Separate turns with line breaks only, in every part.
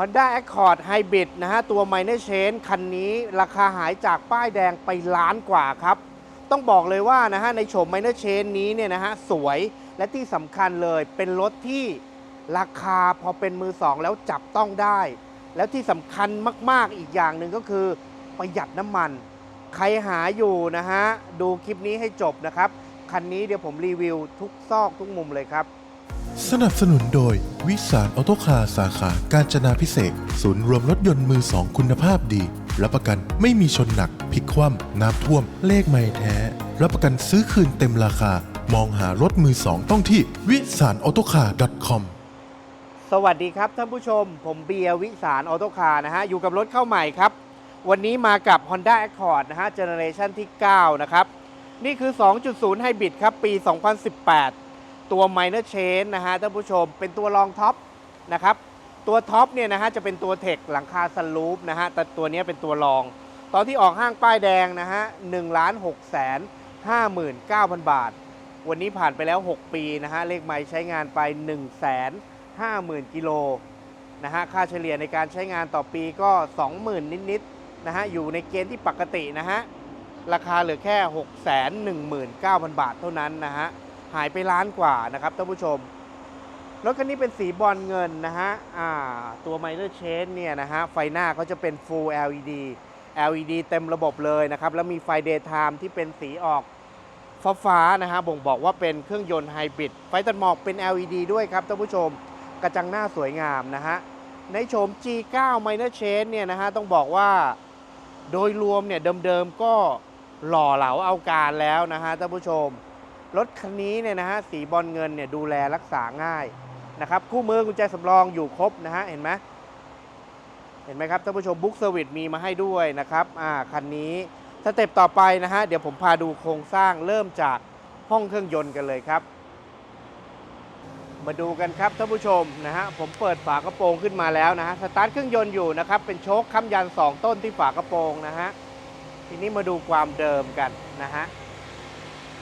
Honda Accord Hybrid นะฮะ ตัว Minor Change คันนี้ราคาหายจากป้ายแดงไปล้านกว่าครับ ต้องบอกเลยว่านะฮะ ในโฉม Minor Change นี้เนี่ยนะฮะ สวยและที่สำคัญเลยเป็นรถที่ราคาพอเป็นมือสองแล้วจับต้องได้ แล้วที่สำคัญมาก ๆ อีกอย่างหนึ่งก็คือประหยัดน้ำมัน ใครหาอยู่นะฮะ ดูคลิปนี้ให้จบนะครับ คันนี้เดี๋ยวผมรีวิวทุกซอกทุกมุมเลยครับ
สนับสนุนโดย วิสารออโตคาสาขาการจนาพิเศษ ศูนย์รวมรถยนต์มือสองคุณภาพดี รับประกันไม่มีชนหนักพลิกคว่ำน้ำท่วม เลขไม่แท้ รับประกันซื้อคืนเต็มราคา มองหารถมือสองต้องที่วิสารออโตคา .com
สวัสดีครับท่านผู้ชม ผมเบียร์วิสารออโตคานะฮะ อยู่กับรถเข้าใหม่ครับ วันนี้มากับ Honda Accord นะฮะเจเนอเรชันที่ 9 นะครับ นี่คือ 2.0 Hybrid ครับ ปี 2018 ตัว Minor chain นะฮะท่านผู้ชม เป็นตัวรองท็อปนะครับ ตัวท็อปเนี่ยนะฮะจะเป็นตัวเทคหลังคาสลูปนะฮะแต่ตัวนี้เป็นตัวรอง ตอนที่ออกห้างป้ายแดงนะฮะ1ล้าน6แสน59,000บาท วันนี้ผ่านไปแล้ว 6 ปีนะฮะเลขไม้ใช้งานไป 1 5 0 0 0 0กิโลนะฮะค่าเฉลี่ยในการใช้งานต่อปีก็ 20,000 นิดๆนะฮะอยู่ในเกณฑ์ที่ปกตินะฮะราคาเหลือแค่ 619,000 บาทเท่านั้นนะฮะ หายไปล้านกว่านะครับท่านผู้ชม รถคันนี้เป็นสีบอลเงินนะฮะตัว Minor Change เนี่ยนะฮะไฟหน้าเขาจะเป็น Full LED LED เต็มระบบเลยนะครับ แล้วมีไฟ Daytime ที่เป็นสีออกฟ้าฟ้านะฮะบ่งบอกว่าเป็นเครื่องยนต์ไฮบริดไฟตัดหมอกเป็น LED ด้วยครับท่านผู้ชมกระจังหน้าสวยงามนะฮะในโฉม G9 Minor Change เนี่ยนะฮะต้องบอกว่าโดยรวมเนี่ยเดิมๆก็หล่อเหลาเอาการแล้วนะฮะท่านผู้ชม รถคันนี้เนี่ยนะฮะสีบอลเงินเนี่ยดูแลรักษาง่ายนะครับคู่มือกุญแจสำรองอยู่ครบนะฮะเห็นไหมเห็นไหมครับท่านผู้ชมบุ๊กเซอร์วิสมีมาให้ด้วยนะครับอ่าคันนี้สเต็ปต่อไปนะฮะเดี๋ยวผมพาดูโครงสร้างเริ่มจากห้องเครื่องยนต์กันเลยครับ มาดูกันครับท่านผู้ชมนะฮะผมเปิดฝากระโปรงขึ้นมาแล้วนะฮะสตาร์ทเครื่องยนต์อยู่นะครับเป็นโชคค้ำยัน 2 ต้นที่ฝากระโปรงนะฮะทีนี้มาดูความเดิมกันนะฮะ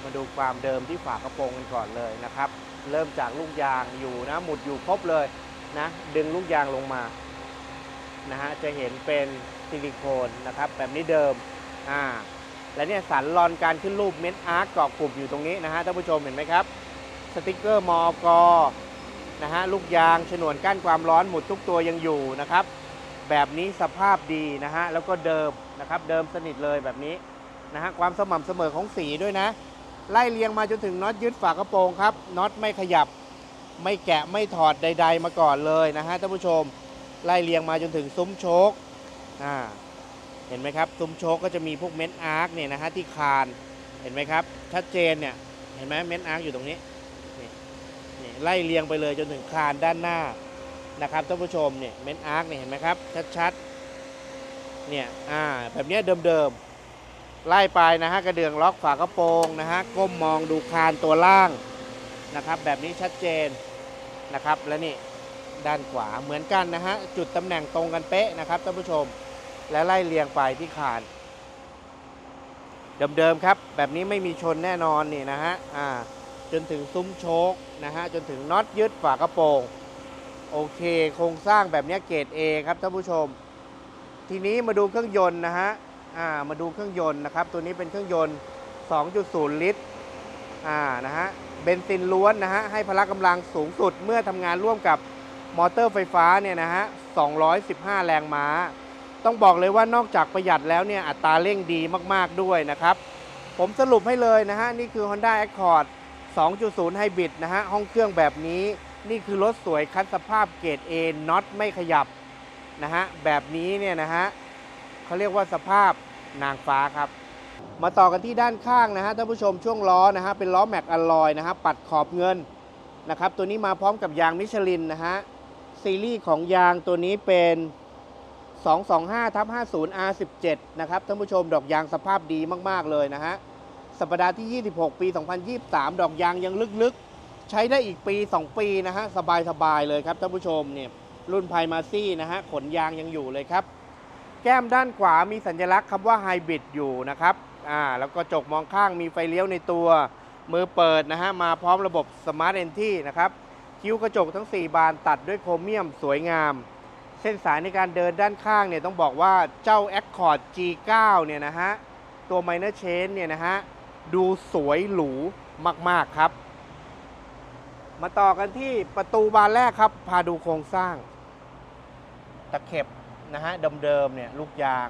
มาดูความเดิมที่ฝากระโปรงกันก่อนเลยนะครับ เริ่มจากลูกยางอยู่นะหมุดอยู่ครบเลยนะดึงลูกยางลงมานะฮะจะเห็นเป็นซิลิโคนนะครับ แบบนี้เดิมอ่าและเนี่ยสันลอนการขึ้นรูปเม็ดอาร์คเกาะกลุ่มอยู่ตรงนี้นะฮะท่านผู้ชมเห็นไหมครับ สติกเกอร์มอกนะฮะลูกยางฉนวนกั้นความร้อนหมุดทุกตัวยังอยู่นะครับ แบบนี้สภาพดีนะฮะแล้วก็เดิมนะครับเดิมสนิทเลยแบบนี้นะฮะความสม่ำเสมอของสีด้วยนะ ไล่เรียงมาจนถึงน็อตยึดฝากระโปรงครับน็อตไม่ขยับ ไม่แกะไม่ถอดใด ๆ มาก่อนเลยนะฮะท่านผู้ชม ไล่เรียงมาจนถึงซุ้มโชคอ่าเห็นไหมครับซุ้มโชคก็จะมีพวกเม้นอาร์คเนี่ยนะฮะที่คานเห็นไหมครับชัดเจนเนี่ยเห็นไหมเม้นอาร์คอยู่ตรงนี้นี่นี่ไล่เรียงไปเลยจนถึงคานด้านหน้านะครับท่านผู้ชมเนี่ยเม้นอาร์คเนี่ยเห็นไหมครับชัดๆเนี่ยอ่าแบบนี้เดิมๆ ไล่ไปนะฮะกระเดื่องล็อกฝากระโปรงนะฮะก้มมองดูคานตัวล่างนะครับแบบนี้ชัดเจนนะครับและนี่ด้านขวาเหมือนกันนะฮะจุดตำแหน่งตรงกันเป๊ะนะครับท่านผู้ชม และไล่เรียงไปที่คานเดิมๆครับแบบนี้ไม่มีชนแน่นอนนี่นะฮะอ่าจนถึงซุ้มโชคนะฮะจนถึงน็อตยึดฝากระโปรงโอเค โครงสร้างแบบนี้เกรด A ครับท่านผู้ชม ทีนี้มาดูเครื่องยนต์นะฮะ อ่ามาดูเครื่องยนต์นะครับ ตัวนี้เป็นเครื่องยนต์ 2.0 ลิตรอ่านะฮะเบนซินล้วนนะฮะให้พละกำลังสูงสุดเมื่อทำงานร่วมกับมอเตอร์ไฟฟ้าเนี่ยนะฮะ 215 แรงม้า ต้องบอกเลยว่านอกจากประหยัดแล้วเนี่ยอัตราเร่งดีมากๆด้วยนะครับ ผมสรุปให้เลยนะฮะ นี่คือ Honda Accord 2.0 Hybrid นะฮะ ห้องเครื่องแบบนี้ นี่คือรถสวยคัดสภาพเกรด A น็อตไม่ขยับนะฮะ แบบนี้เนี่ยนะฮะ เขาเรียกว่าสภาพนางฟ้าครับ มาต่อกันที่ด้านข้างนะฮะท่านผู้ชมช่วงล้อนะฮะเป็นล้อแม็กอลลอยนะฮะปัดขอบเงินนะครับ ตัวนี้มาพร้อมกับยางมิชลินนะฮะซีรีส์ของยางตัวนี้เป็น 225ทับ50 R17 นะครับท่านผู้ชมดอกยางสภาพดีมาก ๆ เลยนะฮะสัปดาห์ที่ 26 ปี 2023 ดอกยางยังลึกๆ ใช้ได้อีกปี 2 ปีนะฮะสบาย ๆ เลยครับท่านผู้ชมเนี่ยรุ่นไพมาซี่นะฮะขนยางยังอยู่เลยครับ แก้มด้านขวามีสัญลักษณ์คำว่าไฮบริดอยู่นะครับอ่าแล้วก็จกมองข้างมีไฟเลี้ยวในตัว มือเปิดนะฮะ มาพร้อมระบบสมาร์ทเอนที่นะครับ คิ้วกระจกทั้ง 4 บานตัดด้วยโครเมียมสวยงาม เส้นสายในการเดินด้านข้างเนี่ยต้องบอกว่าเจ้า Accord G9 เนี่ยนะฮะ ตัว Minor Chain เนี่ยนะฮะ ดูสวยหรูมาก ๆ ครับ มาต่อกันที่ประตูบานแรกครับ พาดูโครงสร้าง ตะเข็บ นะฮะเดิมๆเนี่ยลูกยาง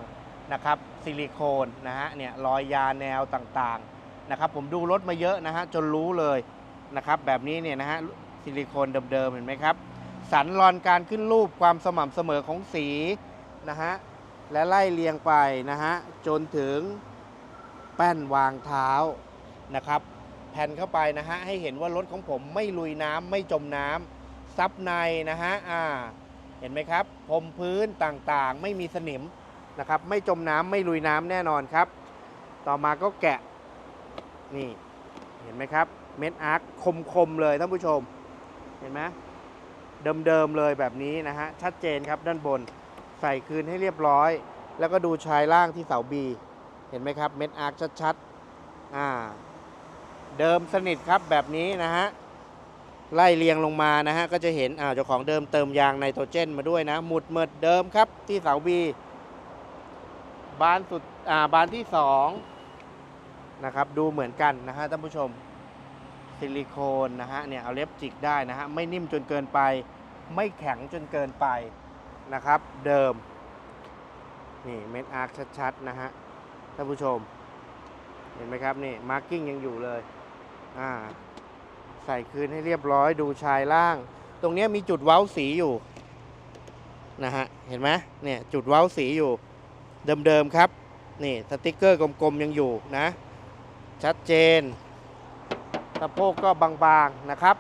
นะครับซิลิโคนนะฮะเนี่ยรอยยาแนวต่างๆนะครับผมดูรถมาเยอะนะฮะจนรู้เลยนะครับแบบนี้เนี่ยนะฮะซิลิโคนเดิมๆเห็นไหมครับ สันรอนการขึ้นรูปความสม่ำเสมอของสีนะฮะและไล่เรียงไปนะฮะจนถึงแป้นวางเท้านะครับแผ่นเข้าไปนะฮะให้เห็นว่ารถของผมไม่ลุยน้ำไม่จมน้ำซับในนะฮะอ่า เห็นไหมครับพรมพื้นต่างๆ ไม่มีสนิมนะครับ ไม่จมน้ำไม่ลุยน้ำแน่นอนครับ ต่อมาก็แกะนี่เห็นไหมครับ เม็ดอาร์คคมๆเลยท่านผู้ชม เห็นไหมเดิมๆเลยแบบนี้นะฮะชัดเจนครับด้านบนใส่คืนให้เรียบร้อย แล้วก็ดูชายล่างที่เสาบีเห็นไหมครับ เม็ดอาร์คชัดๆอ่าเดิมสนิทครับแบบนี้นะฮะ ไล่เรียงลงมานะฮะก็จะเห็นอ่าเจ้าของเดิมเติมยางไนโตรเจนมาด้วยนะ หมุดเมิดเดิมครับที่เสาบีบานสุดอ่าบานที่สองนะครับดูเหมือนกันนะฮะท่านผู้ชมซิลิโคนนะฮะเนี่ยเอาเล็บจิกได้นะฮะไม่นิ่มจนเกินไป ไม่แข็งจนเกินไปนะครับ เดิมนี่เม็ดอาร์คชัดๆนะฮะท่านผู้ชม เห็นไหมครับนี่มาร์กิ้งยังอยู่เลยอ่า ใส่คืนให้เรียบร้อยดูชายล่าง ตรงนี้มีจุดเว้าสีอยู่นะฮะเห็นไหมเนี่ยจุดเว้าสีอยู่ เดิมๆครับนี่สติกเกอร์กลมๆยังอยู่นะ ชัดเจนสะโพกก็บางๆนะครับ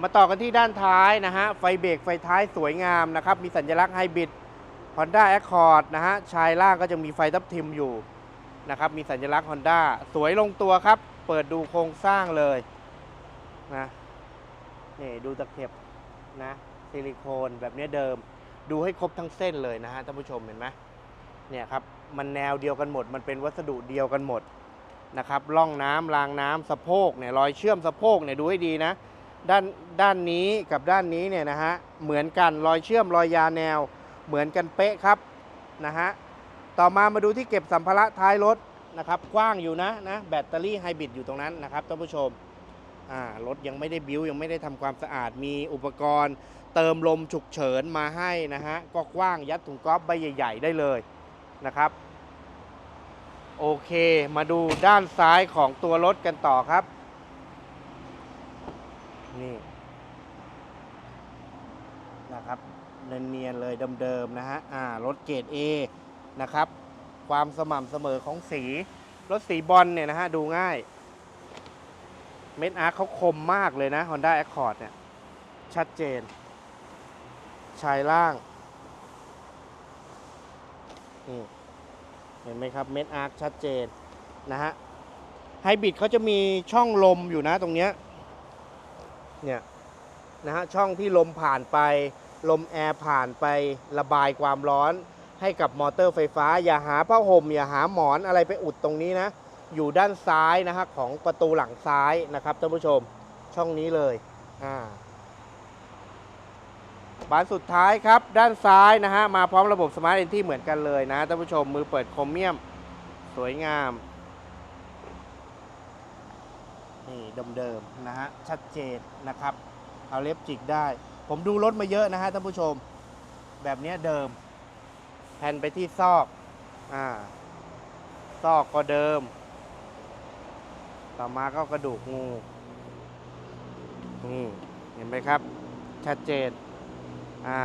มาต่อกันที่ด้านท้ายนะฮะไฟเบรกไฟท้ายสวยงามนะครับ มีสัญลักษณ์ไฮบริด Honda Accord นะฮะชายล่างก็จะมีไฟทับทิมอยู่นะครับ มีสัญลักษณ์ Honda สวยลงตัวครับ เปิดดูโครงสร้างเลยนะนี่ดูตะเข็บนะซิลิโคนแบบนี้เดิม ดูให้ครบทั้งเส้นเลยนะฮะท่านผู้ชมเห็นไหมเนี่ยครับมันแนวเดียวกันหมด มันเป็นวัสดุเดียวกันหมดนะครับร่องน้ำรางน้ำสะโพกเนี่ยรอยเชื่อมสะโพกเนี่ยดูให้ดีนะด้านด้านนี้กับด้านนี้เนี่ยนะฮะเหมือนกันรอยเชื่อมรอยยาแนวเหมือนกันเป๊ะครับนะฮะต่อมามาดูที่เก็บสัมภาระท้ายรถ นะครับกว้างอยู่นะนะแบตเตอรี่ไฮบริดอยู่ตรงนั้นนะครับท่านผู้ชมอ่ารถยังไม่ได้บิ้วยังไม่ได้ทำความสะอาดมีอุปกรณ์ เติมลมฉุกเฉินมาให้นะฮะก็กว้างยัดถุงก๊อฟใบใหญ่ ๆ ได้เลยนะครับ โอเคมาดูด้านซ้ายของตัวรถกันต่อครับนี่นะครับเนียนๆเลยเดิมๆนะฮะอ่ารถเกรด A นะครับ ความสม่ำเสมอของสี รถสีบอลเนี่ยนะฮะ ดูง่าย เม็ดอาร์เขาคมมากเลยนะ Honda Accord เนี่ย ชัดเจน ชายล่างนี่เห็นไหมครับ เม็ดอาร์คชัดเจนนะฮะไฮบริดเขาจะมีช่องลมอยู่นะตรงเนี้ยเนี่ยนะฮะช่องที่ลมผ่านไป ลมแอร์ผ่านไประบายความร้อน ให้กับมอเตอร์ไฟฟ้า อย่าหาผ้าห่มอย่าหาหมอนอะไรไปอุดตรงนี้นะ อยู่ด้านซ้ายนะฮะของประตูหลังซ้ายนะครับท่านผู้ชมช่องนี้เลยอ่าบานสุดท้ายครับ ด้านซ้ายนะฮะมาพร้อมระบบสมาร์ทเอนที่เหมือนกันเลยนะท่านผู้ชมมือเปิดโครเมียม สวยงามนี่เดิมๆนะฮะชัดเจนนะครับ เอาเล็บจิกได้ ผมดูรถมาเยอะนะฮะท่านผู้ชม แบบนี้เดิม ผ่นไปที่ซอก อ่า ซอกก็เดิม ต่อมาก็กระดูกงู นี่ เห็นไหมครับ ชัดเจน อ่า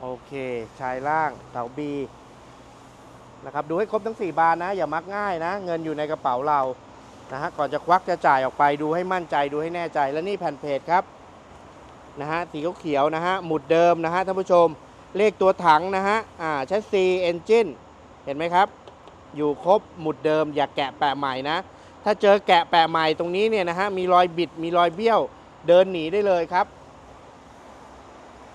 โอเค ชายล่างเสาบีนะครับ ดูให้ครบทั้ง 4 บานนะ อย่ามักง่ายนะ เงินอยู่ในกระเป๋าเรา นะฮะ ก่อนจะควักจะจ่ายออกไป ดูให้มั่นใจ ดูให้แน่ใจ แล้วนี่แผ่นเพจครับ นะฮะ สีเขียวๆนะฮะ หมุดเดิมนะฮะท่านผู้ชม เลขตัวถังนะฮะ อ่าชัสซีเอนจินเห็นไหมครับ อยู่ครบหมุดเดิม อย่าแกะแปะใหม่นะ ถ้าเจอแกะแปะใหม่ตรงนี้เนี่ยนะฮะ มีรอยบิด มีรอยเบี้ยว เดินหนีได้เลยครับ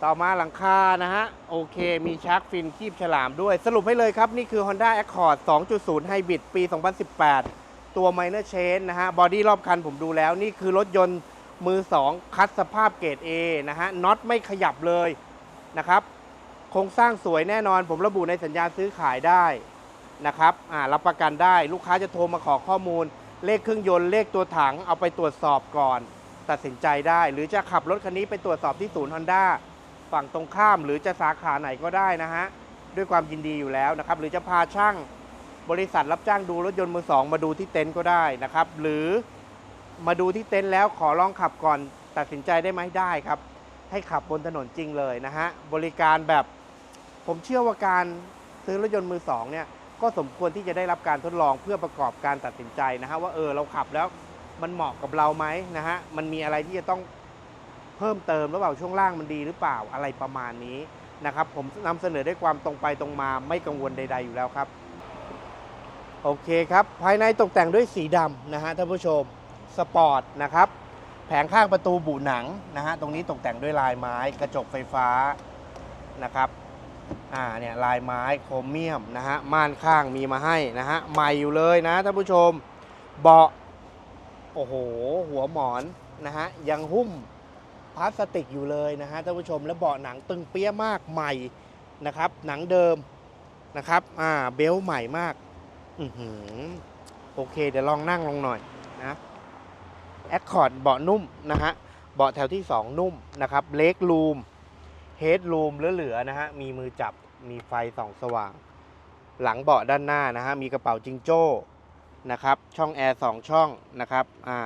ต่อมาหลังคานะฮะ โอเค มีชาร์กฟินคีบฉลามด้วย สรุปให้เลยครับ นี่คือ Honda Accord 2.0 Hybrid ปี 2018 ตัว Minor Change นะฮะ บอดี้รอบคันผมดูแล้ว นี่คือรถยนต์มือสองคัดสภาพเกรด A นะฮะ น็อตไม่ขยับเลยนะครับ โครงสร้างสวยแน่นอน ผมระบุในสัญญาซื้อขายได้นะครับอ่ารับประกันได้ลูกค้าจะโทรมาขอข้อมูล เลขเครื่องยนต์เลขตัวถังเอาไปตรวจสอบก่อน ตัดสินใจได้ หรือจะขับรถคันนี้ไปตรวจสอบที่ศูนย์ฮอนด้าฝั่งตรงข้าม หรือจะสาขาไหนก็ได้นะฮะด้วยความยินดีอยู่แล้วนะครับหรือจะพาช่างบริษัทรับจ้างดูรถยนต์มือสองมาดูที่เต็นท์ก็ได้นะครับ หรือมาดูที่เต็นท์แล้วขอลองขับก่อนตัดสินใจได้ไหมได้ครับ ให้ขับบนถนนจริงเลยนะฮะบริการแบบ ผมเชื่อว่าการซื้อรถยนต์มือสองเนี่ยก็สมควรที่จะได้รับการทดลองเพื่อประกอบการตัดสินใจนะฮะว่าเออเราขับแล้วมันเหมาะกับเราไหมนะฮะมันมีอะไรที่จะต้องเพิ่มเติมหรือเปล่าช่วงล่างมันดีหรือเปล่าอะไรประมาณนี้นะครับผมนำเสนอด้วยความตรงไปตรงมาไม่กังวลใด ๆ อยู่แล้วครับโอเคครับภายในตกแต่งด้วยสีดำนะฮะท่านผู้ชมสปอร์ตนะครับแผงข้างประตูบุหนังนะฮะตรงนี้ตกแต่งด้วยลายไม้กระจกไฟฟ้านะครับ อ่าเนี่ยลายไม้โครเมียมนะฮะม่านข้างมีมาให้นะฮะใหม่อยู่เลยนะท่านผู้ชมเบาะโอ้โห หัวหมอนนะฮะยังหุ้มพลาสติกอยู่เลยนะฮะท่านผู้ชมแล้วเบาะหนังตึงเปี้ยมากใหม่นะครับ หนังเดิมนะครับอ่าเบลต์ใหม่มากอือหือโอเค เดี๋ยวลองนั่งลงหน่อยนะแอคคอร์ดเบาะนุ่มนะฮะเบาะแถวที่ 2 นุ่มนะครับเล็กรูม เฮดรูมเหลือๆนะฮะ มีมือจับ มีไฟส่องสว่าง หลังเบาะด้านหน้านะฮะ มีกระเป๋าจิงโจ้นะครับ ช่องแอร์สองช่องนะครับ อ่า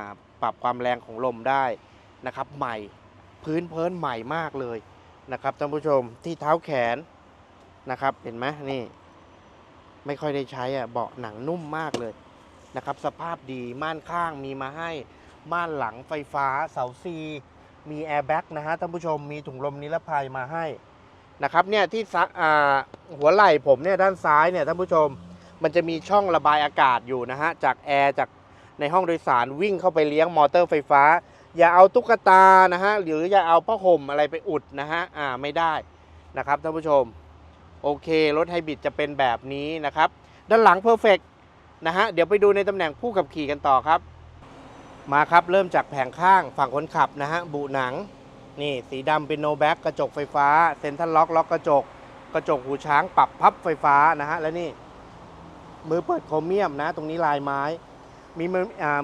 ปรับความแรงของลมได้นะครับ ใหม่ พื้นเพิ้นใหม่มากเลยนะครับท่านผู้ชม ที่เท้าแขนนะครับ เห็นไหมนี่ ไม่ค่อยได้ใช้อะ เบาะหนังนุ่มมากเลยนะครับ สภาพดี ม่านข้างมีมาให้ ม่านหลังไฟฟ้า เสาซี มีแอร์แบ็กนะฮะท่านผู้ชมมีถุงลมนิรภัยมาให้นะครับเนี่ยที่หัวไหล่ผมเนี่ยด้านซ้ายเนี่ยท่านผู้ชมมันจะมีช่องระบายอากาศอยู่นะฮะจากแอร์จากในห้องโดยสารวิ่งเข้าไปเลี้ยงมอเตอร์ไฟฟ้า อย่าเอาตุ๊กตานะฮะหรืออย่าเอาผ้าห่มอะไรไปอุดนะฮะอ่าไม่ได้นะครับท่านผู้ชมโอเครถไฮบริดจะเป็นแบบนี้นะครับ ด้านหลังเพอร์เฟกนะฮะเดี๋ยวไปดูในตำแหน่งผู้ขับขี่กันต่อครับ มาครับ เริ่มจากแผงข้างฝั่งคนขับนะฮะบุหนัง นี่สีดำเป็นโนแบ็กกระจกไฟฟ้า เซ็นทรัลล็อกล็อกกระจก กระจกหูช้างปรับพับไฟฟ้านะฮะ และนี่ มือเปิดโครเมียมนะ ตรงนี้ลายไม้ มี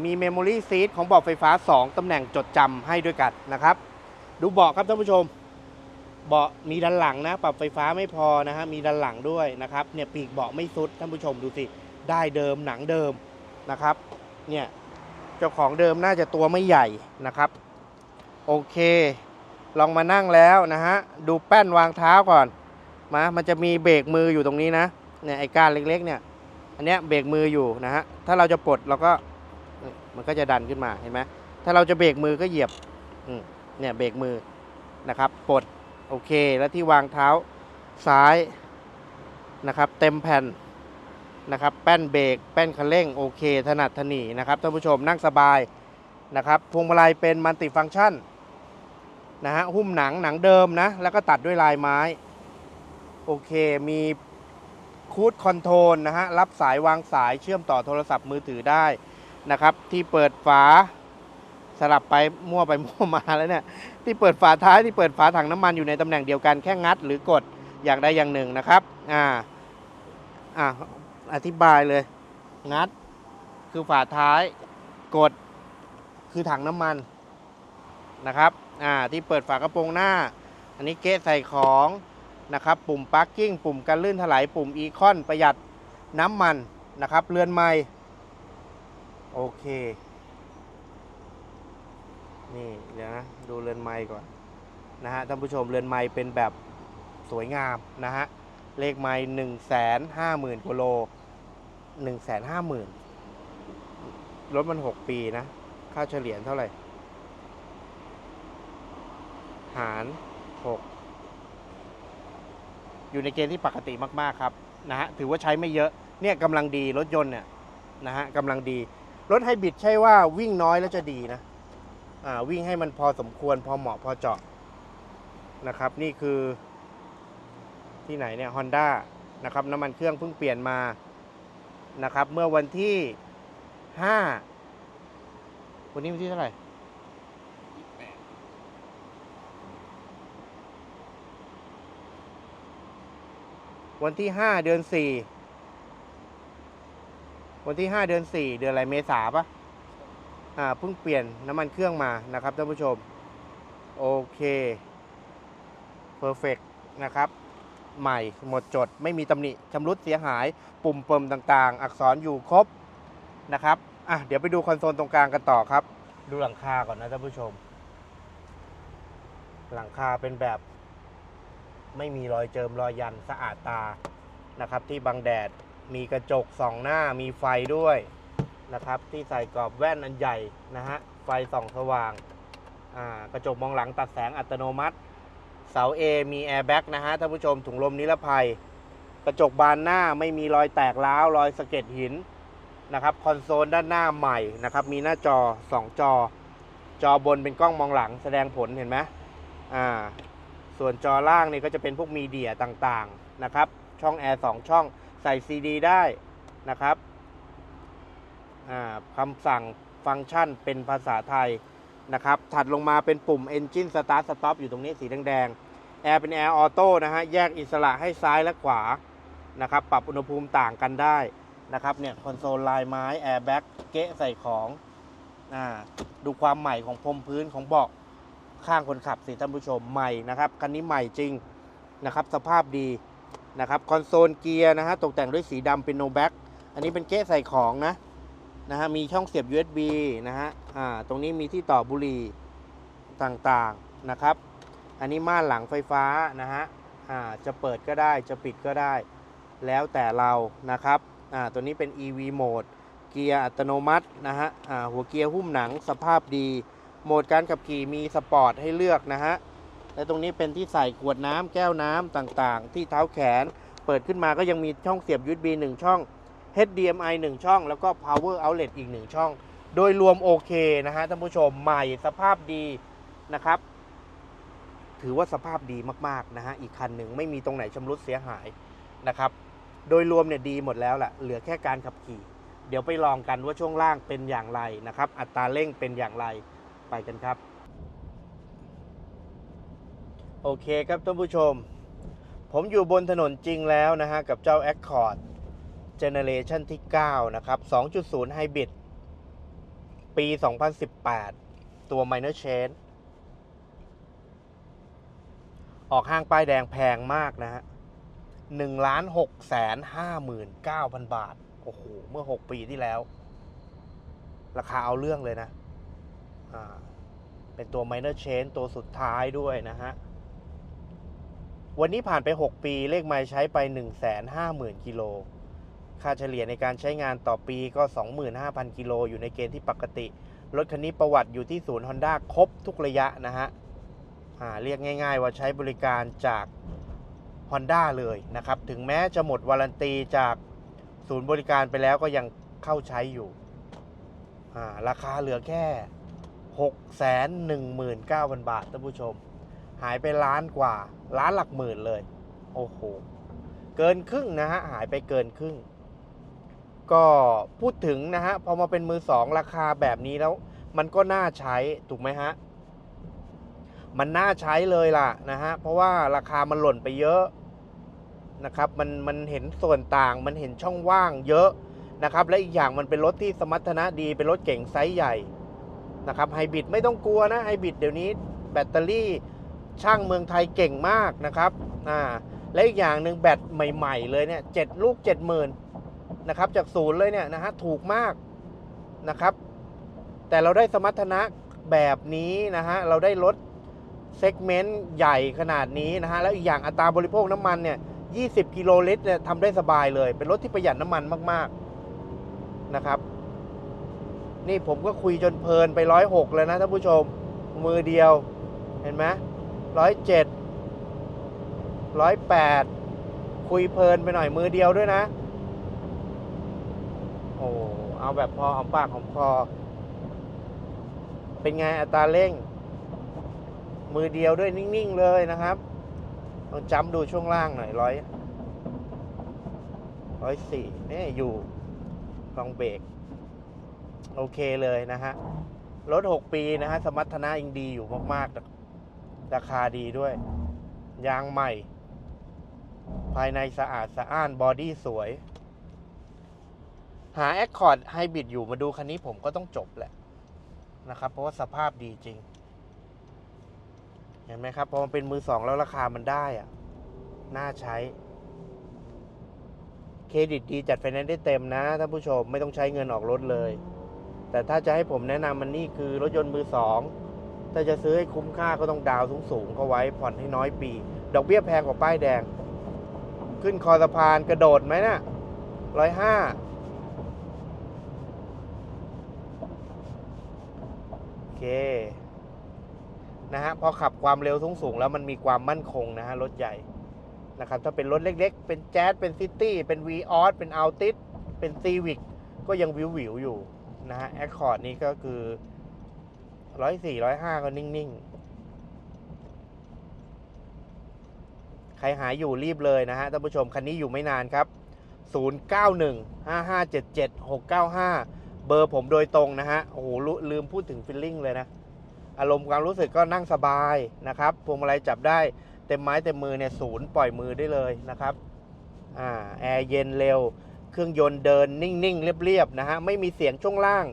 มีเมมโมรี่ซีทของเบาะไฟฟ้า 2 ตำแหน่งจดจำให้ด้วยกันนะครับ ดูเบาะครับท่านผู้ชม เบาะมีด้านหลังนะ ปรับไฟฟ้าไม่พอนะฮะ มีด้านหลังด้วยนะครับ เนี่ยปีกเบาะไม่ซุดท่านผู้ชมดูสิ ได้เดิมหนังเดิมนะครับ เนี่ย เจ้าของเดิมน่าจะตัวไม่ใหญ่นะครับ โอเค ลองมานั่งแล้วนะฮะ ดูแป้นวางเท้าก่อนมามันจะมีเบรกมืออยู่ตรงนี้นะเนี่ยไอ้ก้านเล็กๆเนี่ย อันเนี้ยเบรกมืออยู่นะฮะ ถ้าเราจะปลดเราก็มันก็จะดันขึ้นมาเห็นไหมถ้าเราจะเบรกมือก็เหยียบเนี่ยเบรกมือนะครับปลดโอเค แล้วที่วางเท้าซ้ายนะครับ เต็มแผ่น นะครับ แป้นเบรก แป้นคันเร่งโอเค ถนัดถนีนะครับท่านผู้ชมนั่งสบายนะครับพวงมาลัยเป็นมัลติฟังก์ชันนะฮะหุ้มหนังหนังเดิมนะ แล้วก็ตัดด้วยลายไม้ โอเคมีคูดคอนโทรลนะฮะรับสายวางสายเชื่อมต่อโทรศัพท์มือถือได้นะครับ ที่เปิดฝาสลับไปมั่วไปมั่วมาแล้วเนี่ยที่เปิดฝาท้ายที่เปิดฝาถังน้ำมันอยู่ในตำแหน่งเดียวกันแค่งัด หรือกดอย่างใดอย่างหนึ่งนะครับอ่าอ่า อธิบายเลย งัด คือฝาท้าย กด คือถังน้ำมันนะครับ อ่า ที่เปิดฝากระโปรงหน้า อันนี้เกะใส่ของนะครับ ปุ่มปาร์กิ้ง ปุ่มการลื่นถลาย ปุ่มอีคอน ประหยัดน้ำมันนะครับ เรือนไม้โอเค นี่เดี๋ยวนะ ดูเรือนไม้ก่อนนะฮะ ท่านผู้ชม เรือนไม้เป็นแบบสวยงามนะฮะ เลขไม้หนึ่งแสนห้าหมื่นกิโล หนึ่งแสนห้าหมื่นรถมันหกปีนะ ค่าเฉลี่ยเท่าไหร่ หารหกอยู่ในเกณฑ์ที่ปกติมาก ๆ ครับ นะฮะ ถือว่าใช้ไม่เยอะเนี่ยกำลังดีรถยนต์เนี่ย นะฮะกำลังดี รถไฮบริดใช่ว่าวิ่งน้อยแล้วจะดีนะอ่าวิ่งให้มันพอสมควรพอเหมาะพอเจาะนะครับ นี่คือที่ไหนเนี่ย Honda นะครับ น้ำมันเครื่องเพิ่งเปลี่ยนมา นะครับ เมื่อวันที่ห้าวันนี้วันที่เท่าไหร่วันที่ห้าเดือนสี่วันที่ห้าเดือนสี่เดือนอะไรเมษาปะอ่าเพิ่งเปลี่ยนน้ำมันเครื่องมานะครับท่านผู้ชม โอเคเพอร์เฟกนะครับ ใหม่ หมดจด ไม่มีตำหนิชำรุดเสียหาย ปุ่มเปิมต่างๆ อักษรอยู่ครบนะครับอะเดี๋ยวไปดูคอนโซลตรงกลางกันต่อครับ ดูหลังคาก่อนนะท่านผู้ชม หลังคาเป็นแบบ ไม่มีรอยเจิมรอยยันสะอาดตานะครับ ที่บังแดดมีกระจกสองหน้ามีไฟด้วยนะครับ ที่ใส่กรอบแว่นอันใหญ่นะฮะไฟส่องสว่างกระจกมองหลังตัดแสงอัตโนมัติ เสา A มีแอร์แบ็กนะฮะท่านผู้ชมถุงลมนิรภัย กระจกบานหน้าไม่มีรอยแตกร้าวรอยสะเก็ดหินนะครับคอนโซลด้านหน้าใหม่นะครับมีหน้าจอ 2 จอ จอบนเป็นกล้องมองหลังแสดงผลเห็นไหมอ่าส่วนจอล่างนี่ก็จะเป็นพวกมีเดียต่างๆนะครับช่องแอร์2ช่องใส่ CD ได้นะครับอ่าคำสั่งฟังก์ชันเป็นภาษาไทย นะครับ ถัดลงมาเป็นปุ่ม Engine Start Stop อยู่ตรงนี้สีแดงๆแอร์เป็นแอร์ออโต้นะฮะ แยกอิสระให้ซ้ายและขวา นะครับ ปรับอุณหภูมิต่างกันได้นะครับ เนี่ยคอนโซลลายไม้แอร์แบ็กเกะใส่ของอ่าดูความใหม่ของพรมพื้นของเบาะข้างคนขับสิท่านผู้ชมใหม่นะครับ คันนี้ใหม่จริงนะครับ สภาพดีนะครับ คอนโซลเกียร์นะฮะ ตกแต่งด้วยสีดำเป็นโนแบ็กอันนี้เป็นเกะใส่ของนะ นะฮะมีช่องเสียบ USB นะฮะอ่าตรงนี้มีที่ต่อบุหรี่ต่างๆนะครับ อันนี้ม่านหลังไฟฟ้านะฮะอ่าจะเปิดก็ได้จะปิดก็ได้ แล้วแต่เรานะครับอ่าตัวนี้เป็น EV โหมดเกียร์อัตโนมัตินะฮะอ่าหัวเกียร์หุ้มหนังสภาพดี โหมดการขับขี่มีสปอร์ตให้เลือกนะฮะและตรงนี้เป็นที่ใส่ขวดน้ำแก้วน้ำต่างๆ ที่เท้าแขน เปิดขึ้นมาก็ยังมีช่องเสียบ USB 1 ช่อง HDMI 1 ช่อง แล้วก็ Power Outlet อีก 1 ช่อง โดยรวมโอเคนะฮะท่านผู้ชมใหม่สภาพดีนะครับ ถือว่าสภาพดีมากๆนะฮะอีกคันหนึ่งไม่มีตรงไหนชำรุดเสียหายนะครับ โดยรวมเนี่ยดีหมดแล้วแหละเหลือแค่การขับขี่ เดี๋ยวไปลองกันว่าช่วงล่างเป็นอย่างไรนะครับ อัตราเร่งเป็นอย่างไรไปกันครับ โอเคครับท่านผู้ชม ผมอยู่บนถนนจริงแล้วนะฮะกับเจ้า Accord Generation ที่ 9 นะครับ 2.0 Hybrid ปี 2018 ตัว Minor Change ออกห้างป้ายแดงแพงมากนะฮะ1ล้าน6แสน59,000บาท โอ้โห เมื่อ6ปีที่แล้ว ราคาเอาเรื่องเลยนะ อ่า เป็นตัว minor change ตัวสุดท้ายด้วยนะฮะ วันนี้ผ่านไป 6 ปีเลขไมล์ใช้ไป 150,000กิโล ค่าเฉลี่ยในการใช้งานต่อปีก็ 25,000 กิโลอยู่ในเกณฑ์ที่ปกติ รถคันนี้ประวัติอยู่ที่ศูนย์ Honda ครบทุกระยะนะฮะเรียกง่าย ๆ ว่าใช้บริการจาก Honda เลยนะครับ ถึงแม้จะหมดวารันตีจากศูนย์บริการไปแล้วก็ยังเข้าใช้อยู่ ราคาเหลือแค่ 6 1 9 0 0 0 บาทท่านผู้ชม หายไปล้านกว่า ล้านหลักหมื่นเลย โอ้โห เกินครึ่งนะฮะ หายไปเกินครึ่ง ก็พูดถึงนะฮะพอมาเป็นมือสองราคาแบบนี้แล้ว มันก็น่าใช้ถูกไหมฮะ มันน่าใช้เลยล่ะนะฮะเพราะว่าราคามันหล่นไปเยอะนะครับมันมันเห็นส่วนต่างมันเห็นช่องว่างเยอะนะครับ และอีกอย่างมันเป็นรถที่สมรรถนะดีเป็นรถเก่งไซส์ใหญ่นะครับไฮบริดไม่ต้องกลัวนะไฮบริดเดี๋ยวนี้แบตเตอรี่ช่างเมืองไทยเก่งมากนะครับอ่าและอีกอย่างหนึ่งแบตใหม่ ๆ เลยเนี่ยเจ็ดลูกเจ็ดหมื่น นะครับจากศูนย์เลยเนี่ยนะฮะถูกมากนะครับ แต่เราได้สมรรถนะแบบนี้นะฮะเราได้รถเซกเมนต์ใหญ่ขนาดนี้นะฮะแล้วอีกอย่างอัตราบริโภคน้ำมันเนี่ย20 กิโลลิตรเนี่ยทำได้สบายเลย เป็นรถที่ประหยัดน้ำมันมาก ๆนะครับ นี่ผมก็คุยจนเพลินไปร้อยหกแล้วนะท่านผู้ชม มือเดียว เห็นไหมร้อยเจ็ดร้อยแปดคุยเพลินไปหน่อยมือเดียวด้วยนะ โอ้เอาแบบพอหอมปากหอมคอ เป็นไงอัตราเร่ง มือเดียวด้วยนิ่ง ๆ เลยนะครับลองจำดูช่วงล่างหน่อยร้อยร้อยสี่นี่อยู่ลองเบรกโอเคเลยนะฮะ รถ 6 ปีนะฮะ สมรรถนะยังดีอยู่มาก ๆ ราคาดีด้วย ยางใหม่ ภายในสะอาดสะอ้านบอดี้สวย หา Accord Hybrid อยู่มาดูคันนี้ผมก็ต้องจบแหละนะครับ เพราะว่าสภาพดีจริง เห็นไหมครับพอมันเป็นมือสองแล้วราคามันได้อะน่าใช้เครดิตดีจัดไฟแนนซ์ได้เต็มนะท่านผู้ชมไม่ต้องใช้เงินออกรถเลย แต่ถ้าจะให้ผมแนะนำมันนี่คือรถยนต์มือสองถ้าจะซื้อให้คุ้มค่าก็ต้องดาวสูงสูงเข้าไว้ผ่อนให้น้อยปี ดอกเบี้ยแพงกว่าป้ายแดง ขึ้นคอสะพานกระโดดไหมนะ่ะร้อยห้าโอ เค นะฮะ พอขับความเร็วสูงสูงๆแล้วมันมีความมั่นคงนะฮะ รถใหญ่นะครับ ถ้าเป็นรถเล็กๆ เป็นแจ๊สเป็นซิตี้ เป็นวีออสเป็นอัลติสเป็นซีวิกก็ยังวิววิวอยู่นะฮะแอคคอร์ดนี้ก็คือร้อยสี่ร้อยห้าก็นิ่งๆ ใครหาอยู่รีบเลยนะฮะท่านผู้ชม คันนี้อยู่ไม่นานครับ 0915577695 เบอร์ผมโดยตรงนะฮะ โอ้โหลืมพูดถึงฟิลลิ่งเลยนะ อารมณ์ความรู้สึกก็นั่งสบายนะครับพวงมาลัยจับได้เต็มไม้เต็มมือเนี่ยศูนย์ปล่อยมือได้เลยนะครับ อ่าแอร์เย็นเร็ว เครื่องยนต์เดินนิ่ง ๆ เรียบ ๆ นะฮะ ไม่มีเสียงช่วงล่าง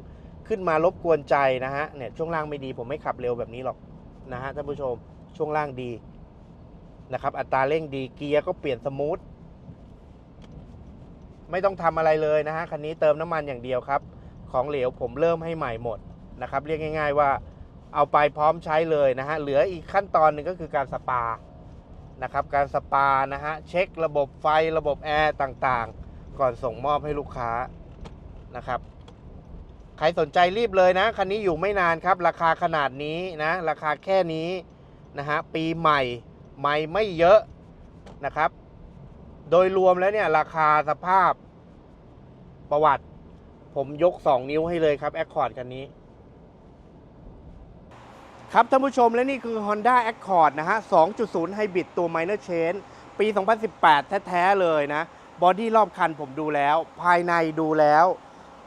ขึ้นมารบกวนใจนะฮะ เนี่ยช่วงล่างไม่ดีผมไม่ขับเร็วแบบนี้หรอกนะฮะท่านผู้ชมช่วงล่างดีนะครับ อัตราเร่งดีเกียร์ก็เปลี่ยนสมูทไม่ต้องทำอะไรเลยนะฮะคันนี้เติมน้ำมันอย่างเดียวครับ ของเหลวผมเริ่มให้ใหม่หมดนะครับ เรียกง่าย ๆว่าเอาไปพร้อมใช้เลยนะฮะ เหลืออีกขั้นตอนหนึ่งก็คือการสปานะครับ การสปานะฮะ เช็คระบบไฟระบบแอร์ต่างๆ ก่อนส่งมอบให้ลูกค้านะครับ ใครสนใจรีบเลยนะ คันนี้อยู่ไม่นานครับ ราคาขนาดนี้นะ ราคาแค่นี้นะฮะ ปีใหม่ใหม่ไม่เยอะนะครับ โดยรวมแล้วเนี่ย ราคาสภาพประวัติ ผมยก 2 นิ้วให้เลยครับ Accord คันนี้ ครับท่านผู้ชมและนี่คือ Honda Accord นะฮะ 2.0 Hybrid ตัว Minor Change ปี 2018 แท้ ๆ เลยนะ บอดี้รอบคันผมดูแล้ว ภายในดูแล้ว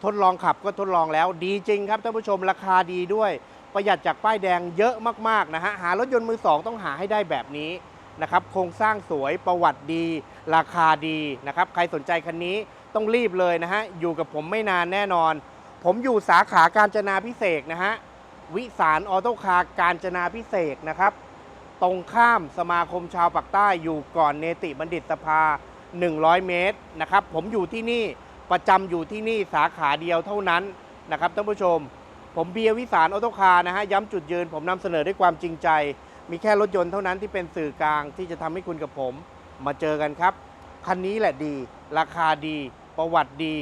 ทดลองขับก็ทดลองแล้ว ดีจริงครับท่านผู้ชมราคาดีด้วย ประหยัดจากป้ายแดงเยอะมาก ๆ นะฮะ หารถยนต์มือ2ต้องหาให้ได้แบบนี้นะครับ โครงสร้างสวยประวัติดี ราคาดีนะครับ ใครสนใจคันนี้ต้องรีบเลยนะฮะ อยู่กับผมไม่นานแน่นอน ผมอยู่สาขาการจนาพิเศษนะฮะ วิสารออโต้คาร์การจนาพิเศษนะครับ ตรงข้ามสมาคมชาวปากใต้อยู่ก่อนเนติบัณฑิตสภา 100 เมตรนะครับ ผมอยู่ที่นี่ประจำอยู่ที่นี่สาขาเดียวเท่านั้นนะครับท่านผู้ชม ผมเบียร์วิสารออโต้คาร์นะฮะย้ำจุดยืน ผมนำเสนอด้วยความจริงใจ มีแค่รถยนต์เท่านั้นที่เป็นสื่อกลางที่จะทำให้คุณกับผมมาเจอกันครับ คันนี้แหละดี ราคาดี ประวัติดี